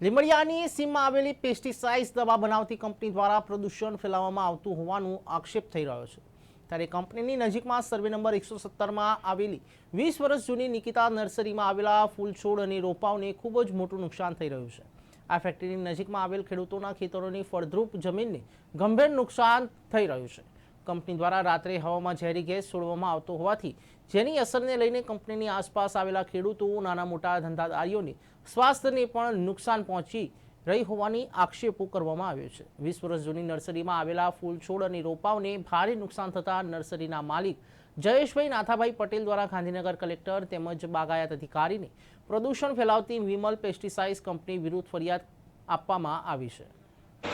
લીમડિયાની સીમમાં આવેલી પેસ્ટિસાઇડ્સ દવા બનાવતી કંપની દ્વારા પ્રદૂષણ ફેલાવવામાં આવતું હોવાનું આક્ષેપ થઈ રહ્યો છે. ત્યારે કંપનીની નજીકમાં સર્વે નંબર એકસો સત્તરમાં આવેલી વીસ વર્ષ જૂની નિકિતા નર્સરીમાં આવેલા ફૂલ છોડ અને રોપાઓને ખૂબ જ મોટું નુકસાન થઈ રહ્યું છે. આ ફેક્ટરીની નજીકમાં આવેલ ખેડૂતોના ખેતરોની ફળદ્રુપ જમીનને ગંભીર નુકસાન થઈ રહ્યું છે. કંપની દ્વારા રાત્રે હવામાં ઝેરી ગેસ છોડવામાં આવતો હોવાથી જેની અસરને લઈને કંપનીની આસપાસ આવેલા ખેડૂતો, નાના મોટા ધંધાદારીઓને સ્વાસ્થ્યને પણ નુકસાન પહોંચી રહી હોવાની આક્ષેપો કરવામાં આવ્યો છે. વીસ વર્ષ જૂની નર્સરીમાં આવેલા ફૂલ છોડ અને રોપાઓને ભારે નુકસાન થતાં નર્સરીના માલિક જયેશભાઈ નાથાભાઈ પટેલ દ્વારા ગાંધીનગર કલેક્ટર તેમજ બાગાયત અધિકારીને પ્રદૂષણ ફેલાવતી વિમલ પેસ્ટિસાઇડ્સ કંપની વિરુદ્ધ ફરિયાદ આપવામાં આવી છે.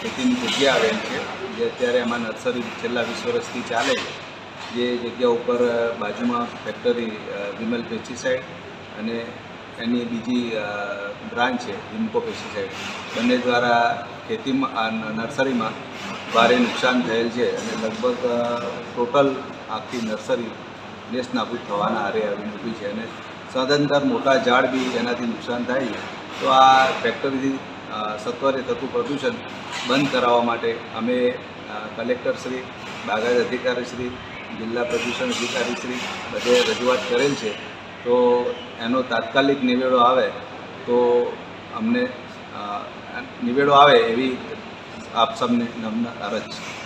ખેતીની જગ્યા આવેલ છે. જે અત્યારે એમાં નર્સરી છેલ્લા વીસ વર્ષથી ચાલે છે. જે જગ્યા ઉપર બાજુમાં ફેક્ટરી વિમલ પેસ્ટિસાઇડ અને એની બીજી બ્રાન્ચ છે, વિમકો પેસ્ટિસાઇડ બંને દ્વારા ખેતીમાં નર્સરીમાં ભારે નુકસાન થયેલ છે અને લગભગ ટોટલ આખી નર્સરી દેશ નાબૂદ થવાના આરે આવી ઊભી છે અને સદંતર મોટા ઝાડ બી એનાથી નુકસાન થાય છે. તો આ ફેક્ટરીથી સત્વરે થતું પ્રદૂષણ બંધ કરાવવા માટે અમે કલેક્ટરશ્રી બાગાયત અધિકારીશ્રી જિલ્લા પ્રદૂષણ અધિકારીશ્રી બધે રજૂઆત કરેલ છે. તો એનો તાત્કાલિક નિવેડો આવે તો અમને નિવેડો આવે એવી આપ સૌને નમ્ન અરજ છે.